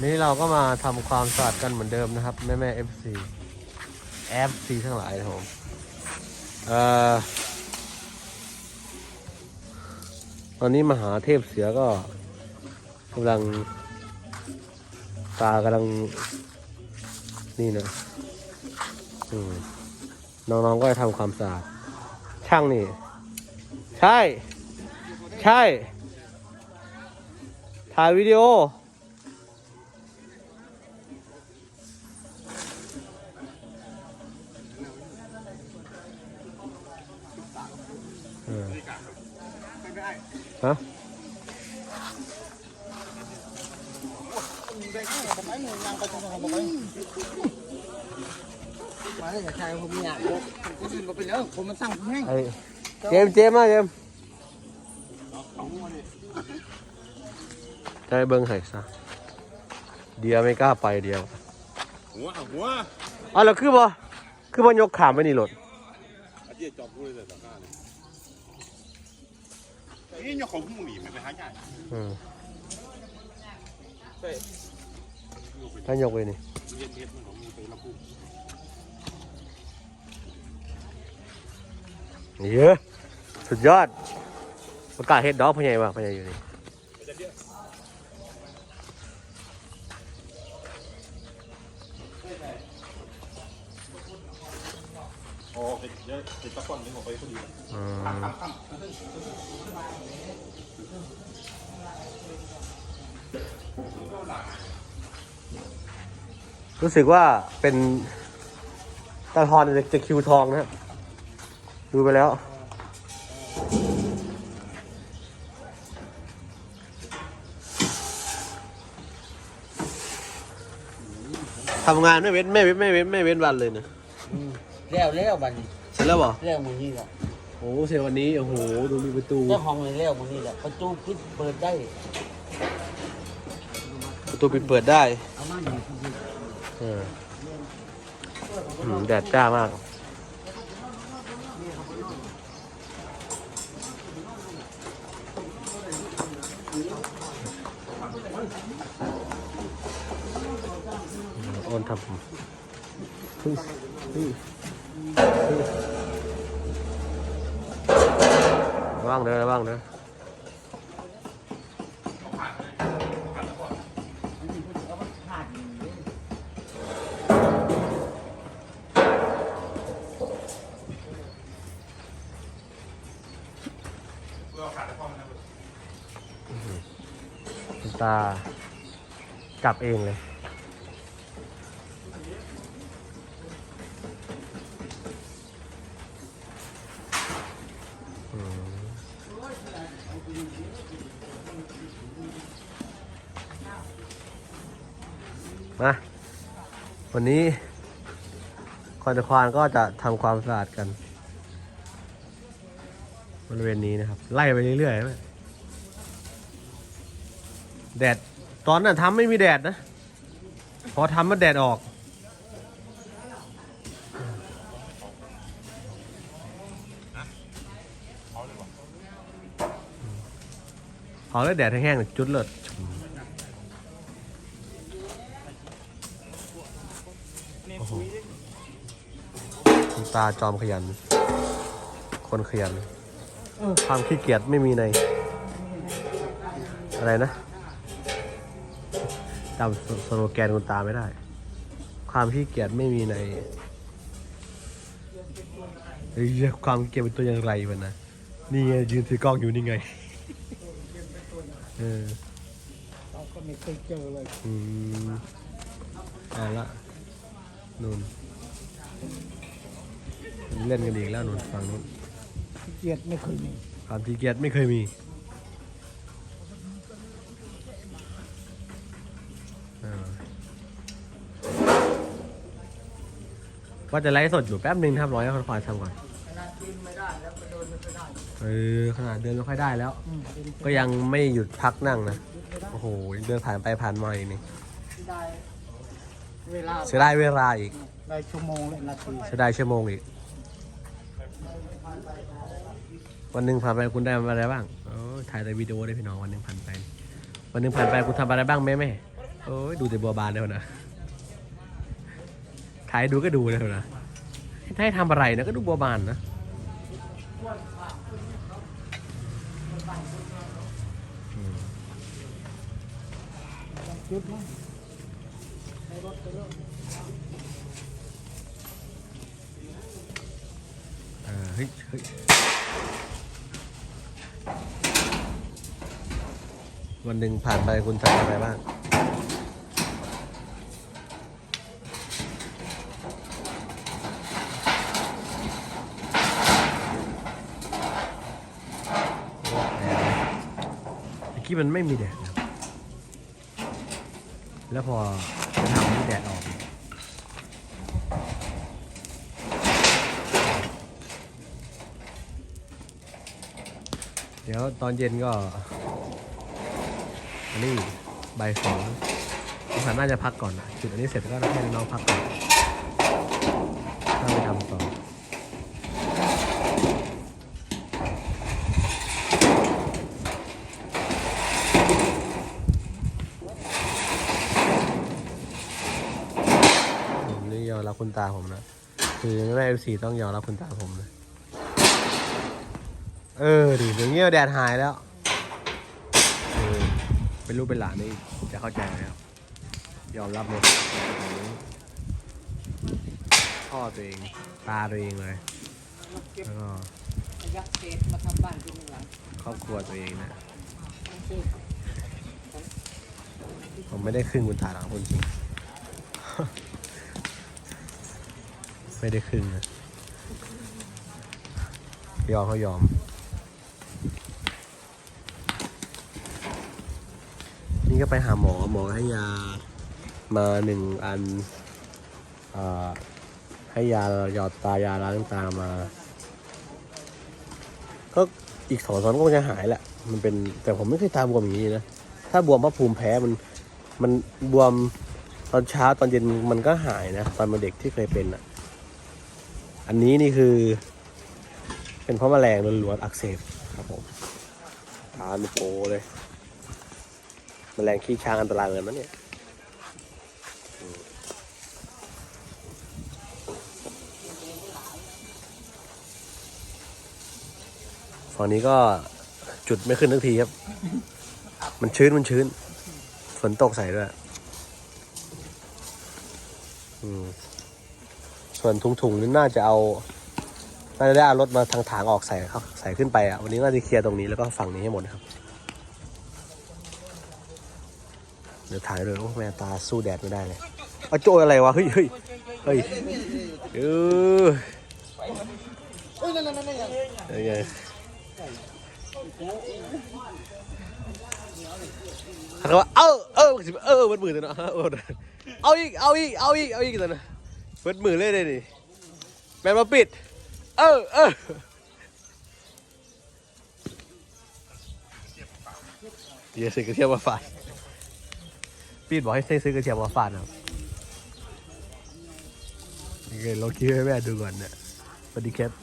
นี่เราก็มาทำความสะอาดกันเหมือนเดิมนะครับ แม่แม่ FC FC ทั้งหลายนะผมเอ่อตอนนี้มหาเทพเสือก็กำลัง ตากำลัง นี่นะอืน้องๆก็จะทำความสะอาดช่างนี่ ใช่ ใช่ ถ่ายวิดีโอ ฮะมาเลยชายผมเนี่ยผมยืนก็ไปแล้วผมมันสั่งผมแห้งไอ้เจมส์เจมส์มาเจมส์ได้เบิ้งไห้ซะเดียวไม่กล้าไปเดียวหัวหัวอ๋อแล้วคือบ่คือบ่ยกขามไปนี่รถอาเจียจอบพูดเลยแต่หน้าเลย นี่ยกของหูหนีมันไปหาใหญ่อืมถ้ายกไปนี่เย็นเย็นมันของมีไปละพูเยอะสุดยอดประกาศเฮ็ดดอกพญายว่าพญายอยู่นี่ โอ้เดี๋ยวติดตะกอนนึงออกไปพอดีอืมรู้สึกว่าเป็นตาทอนจะคิวทองนะครับดูไปแล้ว ทำงานไม่เว้นไม่เว้นไม่เว้นไม่เว้นวันเลยนะ แล้วแล้วบัดนี้เสร็จแล้วเหรอแล้วมือนี่แหละโอ้เสร็จวันนี้โอ้โหดูมีประตู เจ้าห้องเลยแล้วมือนี่แหละประตูปิดเปิดได้ประตูปิดเปิดได้เอามาอยู่ที่เอออืมแดดจ้ามาก โอนทำผมเฮ้ยเฮ้ยเฮ้ย ระว่างเด้อระว่างเด้อตาจับเองเลย มาวันนี้คอนควานก็จะทำความสะอาดกันบริเวณนี้นะครับ ไล่ไปเรื่อยๆแดดตอนนั้นทำไม่มีแดดนะ พอทำมันแดดออกเผาแล้วแดดแห้งๆจุดเลิศโอ้โหคุณตาจอมขยัน คนขยันความขี้เกียจไม่มีใน อะไรนะจำสโลแกนคุณตาไม่ได้ ความขี้เกียจไม่มีในเฮ้ยความขี้เกียจเป็นตัวอย่างไรมันนะนี่ไงยืนถือกล้องอยู่นี่ไงเออเราก็ไม่เคยเจอเลย อืมเอาละ นู่นเล่นกันอีกแล้วนู่นฝั่งนู้นเกียรติไม่เคยมีความขี้เกียจไม่เคยมีเออว่าจะไลฟ์สดอยู่แป๊บหนึ่งทำร้อยให้คนควายทำก่อนขนาดกินไม่ได้แล้วก็เดินไม่ได้เออขนาดเดินไม่ค่อยได้แล้วอืมเป็นก็ยังไม่หยุดพักนั่งนะ โอ้โหยังเดินผ่านไปผ่านมาอีกนี่ได้ เวลาเสียดายเวลาอีกได้ชั่วโมงและนาทีเสียดายชั่วโมงอีก วันหนึ่งผ่านไปคุณได้อะไรบ้างโอ้ถ่ายแต่วิดีโอได้พี่น้องวันหนึ่งผ่านไป วันหนึ่งผ่านไปคุณทำอะไรบ้างแม่แม่โอ้ยดูแต่บัวบานแล้วนะถ่ายดูก็ดูแล้วนะถ้าให้ทำอะไรนะก็ดูบัวบานนะอืม เออเฮ้ยเฮ้ยวันหนึ่งผ่านไปคุณทำอะไรบ้างเมื่มันไม่มีแดดแล้วพอ จะทำให้แดดออกเดี๋ยวตอนเย็นก็อันนี้บ่ายสองผมน่าจะพักก่อนนะจุดอันนี้เสร็จก็ให้น้องพักก่อนถ้าไปทำต่อ ผมนี่ยอม รับคุณตาผมนะคือแม่เอฟซีต้องยอมรับคุณตาผมนะเออดิอย่างเงี้ยแดดหายแล้วเออเป็นลูกเป็นหลานนี่จะเข้าใจแล้วยอมรับหมดพ่อตัวเองตาตัวเองเลยแล้วก็ยักเศษมาทำบ้านที่หลังครอบครัวตัวเองนะผมไม่ได้ครึ่งคุณตาหรอกคุณจริง ไม่ได้ครึ่งนะยอมเขายอม นี่ก็ไปหาหมอหมอให้ยามาหนึ่งอันอให้ยาหยอดตายาล้างตามา ก็อีกสองสามก็จะหายแหละ มันเป็นแต่ผมไม่เคยตาบวมอย่างนี้นะ ถ้าบวมเพราะภูมิแพ้มันมันบวมตอนเช้าตอนเย็นมันก็หายนะ ตอนเป็นเด็กที่เคยเป็นอะ อันนี้นี่คือ เป็นเพราะแมลงล้วนๆอักเสบครับผมตาโปเลยแมลงขี้ช้างอันตรายเลยนะเนี่ยฝั่งนี้ก็จุดไม่ขึ้นทักทีครับ มันชื้นมันชื้น ฝนตกใส่ด้วย อืม ส่วนถุงๆนี่น่าจะเอาน่าจะได้เอารถมาทางถางออกใส่ครับใส่ขึ้นไปอะวันนี้น่าจะเคลียร์ตรงนี้แล้วก็ฝั่งนี้ให้หมดครับ เดี๋ยวถ่ายเลยโอ้แม่ตาสู้แดดไม่ได้เลยเอาโจยอะไรวะเฮ้ยเฮ้ยเฮ้ยเออยังไงเขาว่าเออเออเออเบิดมือเลยเนาะเอาอีกเอาอีกเอาอีกเอาอีกตอนนะ เปิดมือเลยเลยนี่แมนมาปิด เออเออเดี๋ยวซื้อกระเทียมมาฝาดปีดบอกให้ซื้อกระเทียมมาฝาดครับโอเคเราคิดให้แม่ดูก่อนเนี่ยสวัสดีครับ